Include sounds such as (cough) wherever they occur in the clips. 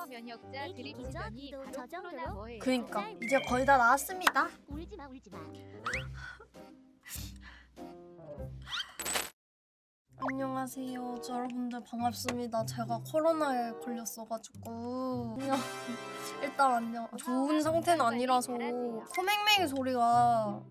슈퍼 면역자 이 드립 기기죠? 보더니 저저 정도로? 코로나 뭐예요? 그니까 이제 거의 다 나왔습니다. 울지 마 울지 마. (laughs) 안녕하세요. 저 여러분들 반갑습니다. 제가 코로나에 걸렸어가지고 그냥 (laughs) 일단 안녕. 좋은 상태는 아니라서 코맹맹이 소리가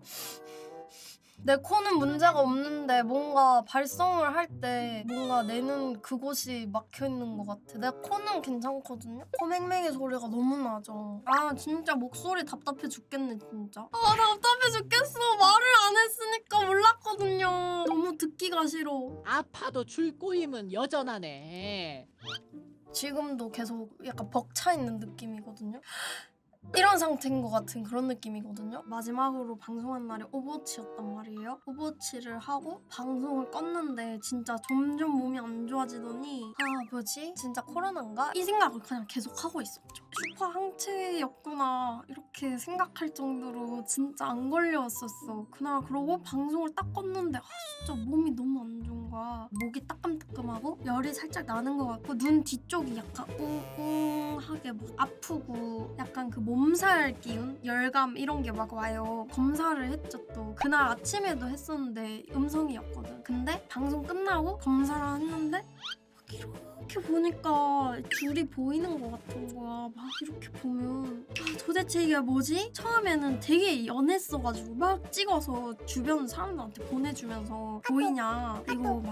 내 코는 문제가 없는데 뭔가 발성을 할 때 뭔가 내는 그곳이 막혀 있는 것 같아. 내 코는 괜찮거든요. 코맹맹이 소리가 너무 나죠. 아 진짜 목소리 답답해 죽겠네 진짜. 아 답답해 죽겠어. 말을 안 했으니까 몰랐거든요. 너무 듣기가 싫어. 아파도 줄 꼬임은 여전하네. 지금도 계속 약간 벅차 있는 느낌이거든요. 이런 상태인 것 같은 그런 느낌이거든요. 마지막으로 방송한 날이 오버워치였단 말이에요. 오버워치를 하고 방송을 껐는데 진짜 점점 몸이 안 좋아지더니 아 뭐지? 진짜 코로나인가? 이 생각을 그냥 계속 하고 있었죠. 슈퍼 항체였구나 이렇게 생각할 정도로 진짜 안 걸려왔었어. 그날 그러고 방송을 딱 껐는데 아 진짜 몸이 너무 안 좋은 거야. 목이 따끔따끔하고 열이 살짝 나는 것 같고 눈 뒤쪽이 약간 웅웅하게 막 아프고 약간 그 몸살 기운, 열감 이런 게 막 와요. 검사를 했죠 또. 그날 아침에도 했었는데 음성이었거든. 근데 방송 끝나고 검사를 했는데 막 이렇게 보니까 줄이 보이는 것 같은 거야. 막 이렇게 보면 아, 도대체 이게 뭐지? 처음에는 되게 연했어가지고 막 찍어서 주변 사람들한테 보내주면서 보이냐? 이거 같냐?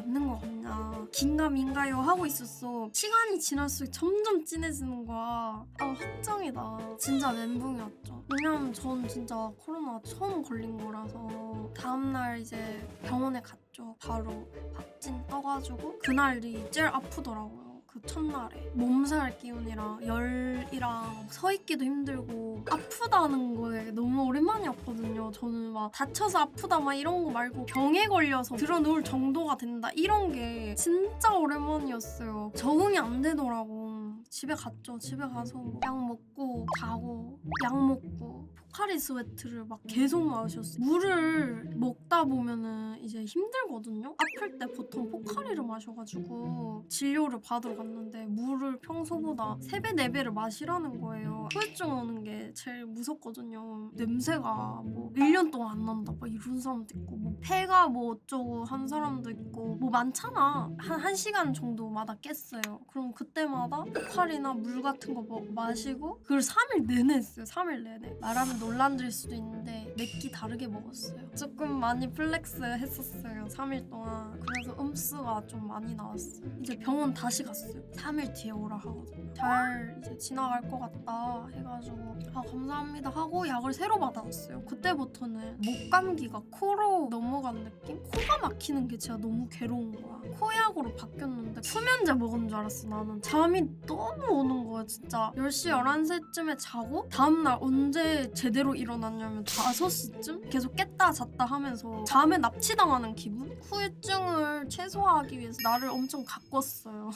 긴가민가요 하고 있었어. 시간이 지날수록 점점 진해지는 거야. 아 확정이다. 진짜 멘붕이었죠. 왜냐면 전 진짜 코로나 처음 걸린 거라서 다음날 이제 병원에 갔죠. 바로 확진 떠가지고 그날이 제일 아프더라고요. 그 첫날에 몸살 기운이랑 열이랑 서 있기도 힘들고 아프다는 거에 너무 오랜만이었거든요. 저는 막 다쳐서 아프다 막 이런 거 말고 병에 걸려서 들어 누울 정도가 된다 이런 게 진짜 오랜만이었어요. 적응이 안 되더라고. 집에 갔죠. 집에 가서 뭐약 먹고 자고 약 먹고 포카리 스웨트를 막 계속 마셨어요. 물을 먹다 보면은 이제 힘들거든요. 아플 때 보통 포카리를 마셔가지고 진료를 받으러 갔는데 물을 평소보다 3배, 4배를 마시라는 거예요. 후유증 오는 게 제일 무섭거든요. 냄새가 뭐 1년 동안 안 난다 막 이런 사람도 있고 뭐 폐가 뭐 어쩌고 한 사람도 있고 뭐 많잖아. 한 1시간 정도마다 깼어요. 그럼 그때마다 포카리나 물 같은 거 먹- 마시고 그걸 3일 내내 했어요. 3일 내내. 말하면 논란될 수도 있는데 몇끼 다르게 먹었어요. 조금 많이 플렉스 했었어요. 3일 동안. 그래서 음수가 좀 많이 나왔어요. 이제 병원 다시 갔어요. 3일 뒤에 오라 하거든요. 잘 이제 지나갈 것 같다 해가지고 아 감사합니다 하고 약을 새로 받아왔어요. 그때부터는 목 감기가 코로 넘어간 느낌? 코가 막히는 게 진짜 너무 괴로운 거야. 코약으로 바뀌었는데 수면제 먹은 줄 알았어 나는. 잠이 너무 오는 거야 진짜. 10시 11시쯤에 자고 다음날 언제 제대로 일어났냐면 5시쯤 계속 깼다 잤다 하면서 잠에 납치당하는 기분? 후유증을 최소화하기 위해서 나를 엄청 가꿨어요.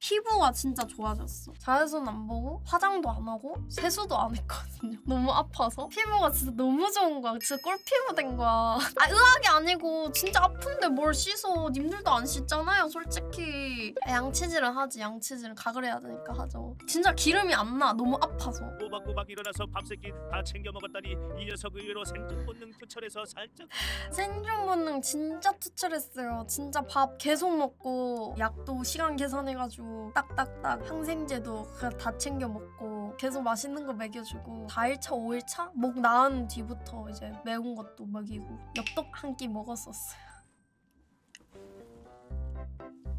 피부가 진짜 좋아졌어. 자외선 안 보고 화장도 안 하고 세수도 안 했거든요. (laughs) 너무 아파서 피부가 진짜 너무 좋은 거야. 진짜 꿀피부 된 거야. 아 의학이 아니고 진짜 아픈데 뭘 씻어. 님들도 안 씻잖아요, 솔직히. 아, 양치질은 하지. 양치질은 가글 해야 되니까 하죠. 진짜 기름이 안 나. 너무 아파서. 꼬박꼬박 일어나서 밥새끼 다 챙겨 먹었다니 이 녀석 의외로 생존 본능 투철해서 살짝 (laughs) 생존 본능 진짜 투철했어요. 진짜 밥 계속 먹고 약도 시간 계산해가지고 딱딱딱 항생제도 그다 챙겨 먹고 계속 맛있는 거 먹여주고 4일차 5일차 목 나은 뒤부터 이제 매운 것도 먹이고 엽떡 한 끼 먹었었어요.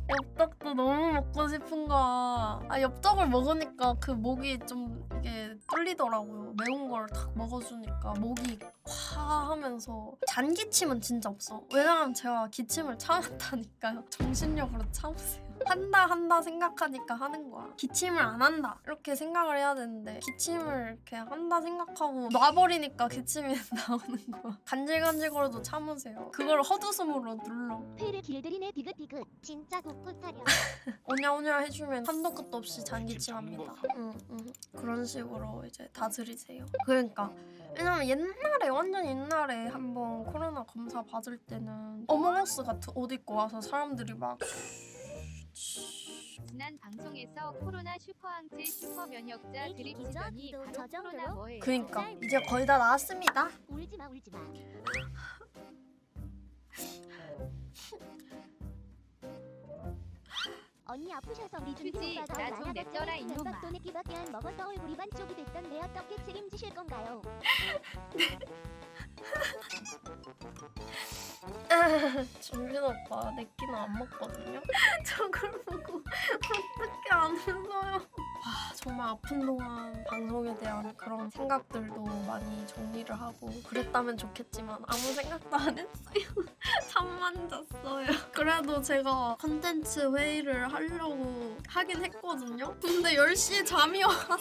엽떡도 너무 먹고 싶은 거야. 아 엽떡을 먹으니까 그 목이 좀 이게 뚫리더라고요. 매운 걸딱 먹어주니까 목이 화 하면서 잔기침은 진짜 없어. 왜냐면 제가 기침을 참았다니까요. 정신력으로 참으세요. 한다 한다 생각하니까 하는 거야. 기침을 안 한다 이렇게 생각을 해야 되는데 기침을 이렇게 한다 생각하고 놔버리니까 기침이 (laughs) 나오는 거야. 간질간질거려도 참으세요. 그걸 헛웃음으로 눌러. 폐를 길들이네 디귿디귿. 진짜 국구타령. (laughs) 오냐오냐 해주면 한도 끝도 없이 잔기침합니다. 응, 응. 그런 식으로 이제 다 들이세요. 그러니까 왜냐면 옛날에 완전 옛날에 한번 코로나 검사 받을 때는 어몽어스 같은 옷 입고 와서 사람들이 막 지난 방송에서 코로나 슈퍼항체 슈퍼 면역자 드립 또 바로? 코로나 뭐예요? 그니까 이제 거의 다 나왔습니다. 울지 마 울지 마 (laughs) 언니 아프셔서 미준비 휴지, 오빠가 나좀 냅둬라, 이놈아. 면박도 내기밖에 안 먹어서 얼굴이 반쪽이 됐던데 어떻게 책임지실 건가요? (laughs) 준빈 오빠 내 끼는 안 먹거든요. (laughs) 저걸 보고 어떻게 안 웃어요? 와 정말 아픈 동안 방송에 대한 그런 생각들도 많이 정리를 하고 그랬다면 좋겠지만 아무 생각도 안 했어요. (laughs) 잠만 잤어요. 그래도 제가 컨텐츠 회의를 하려고 하긴 했거든요. 근데 10시에 잠이 와서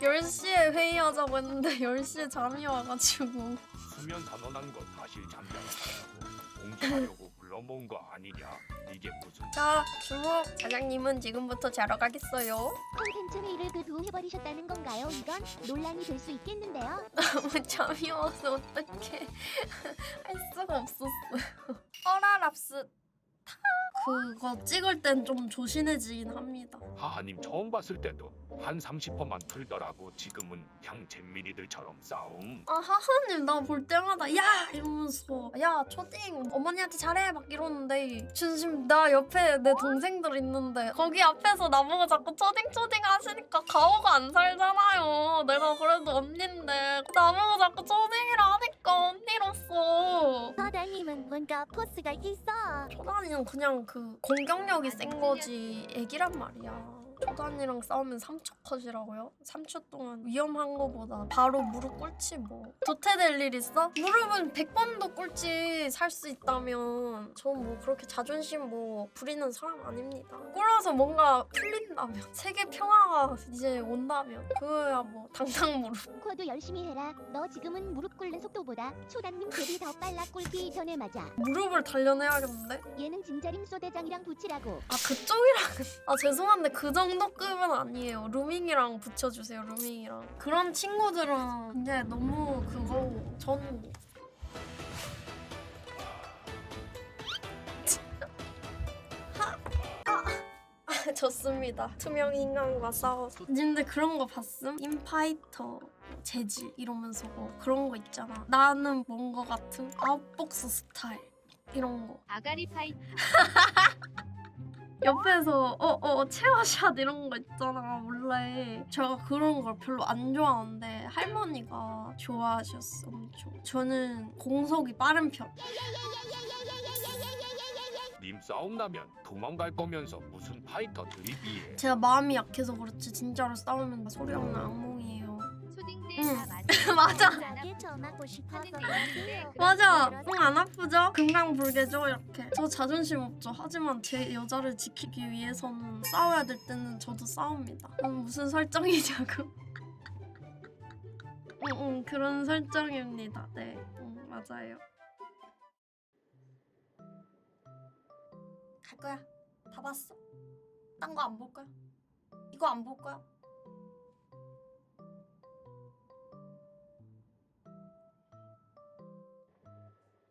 10시에 회의하자고 했는데 10시에 잠이 와가지고 수면 단원한 거 사실 잠잠하고 공개하려고 불러모은 거 아니냐? 이게 무슨 자 주목 사장님은 지금부터 자러 가겠어요 콘텐츠 회의를 그두 해버리셨다는 건가요? 이건 논란이 될 수 있겠는데요? (laughs) 너무 잠이 와서 어떡해 (laughs) 할 수가 없었어요 (laughs) 어라 랍스 타 그거 찍을 땐 좀 조신해지긴 합니다. 하하님 처음 봤을 때도 한 30%만 틀더라고 지금은 잼민이들처럼 싸움. 아 하하님 나 볼 때마다 야! 이러면서 야 초딩 어머니한테 잘해! 막 이러는데 진심 나 옆에 내 동생들 있는데 거기 앞에서 나보고 자꾸 초딩 초딩 하시니까 가오가 안 살잖아요. 내가 그래도 언니인데 나보고 자꾸 초딩이라 하니까 언니로서 서다님은 뭔가 포스가 있어. 초단이는 그냥 그 공격력이 센 거지. 애기란 말이야 초단이랑 싸우면 3초 컷이라고요? 3초 동안 위험한 거보다 바로 무릎 꿇지 뭐. 도태될 일 있어? 무릎은 100번도 꿇지 살수 있다면. 전뭐 그렇게 자존심 뭐 부리는 사람 아닙니다. 꿇어서 뭔가 풀린다면 세계 평화가 이제 온다면 그거야 뭐 당당 무릎. 코도 열심히 해라. 너 지금은 무릎 꿇는 속도보다 초단님 잽이 더 빨라 꿇기 전에 맞아. 무릎을 단련해야겠는데? 얘는 진자림 소대장이랑 붙이라고. 아 그쪽이랑. 아 죄송한데 그 정도 급은 아니에요 루밍이랑 붙여주세요 루밍이랑 그런 친구들은 이제 너무 그거 전 하! 아! 아, 좋습니다 투명 인간과 싸워서 근데 그런 거 봤음? 인파이터 재질 이러면서 뭐 그런 거 있잖아 나는 뭔 거 같은 아웃복스 스타일 이런 거 아가리 파이 (laughs) 옆에서 어어 체어샷 이런 거 있잖아 원래. 제가 그런 걸 별로 안 좋아하는데 할머니가 좋아하셨어 엄청 저는 공속이 빠른 편. 님 싸움 나면 도망갈 거면서 무슨 파이터 드립이에 제가 마음이 약해서 그렇지 진짜로 싸우면 소리 없는 악몽이에요 응. 맞아. (laughs) 맞아 응 안 아프죠? 금강 불개죠 이렇게 저 자존심 없죠 하지만 제 여자를 지키기 위해서는 싸워야 될 때는 저도 싸웁니다 음, 무슨 설정이냐고 (laughs) 응, 응 그런 설정입니다 네 응, 맞아요 갈 거야 다 봤어? 딴 거 안 볼 거야? 이거 안 볼 거야?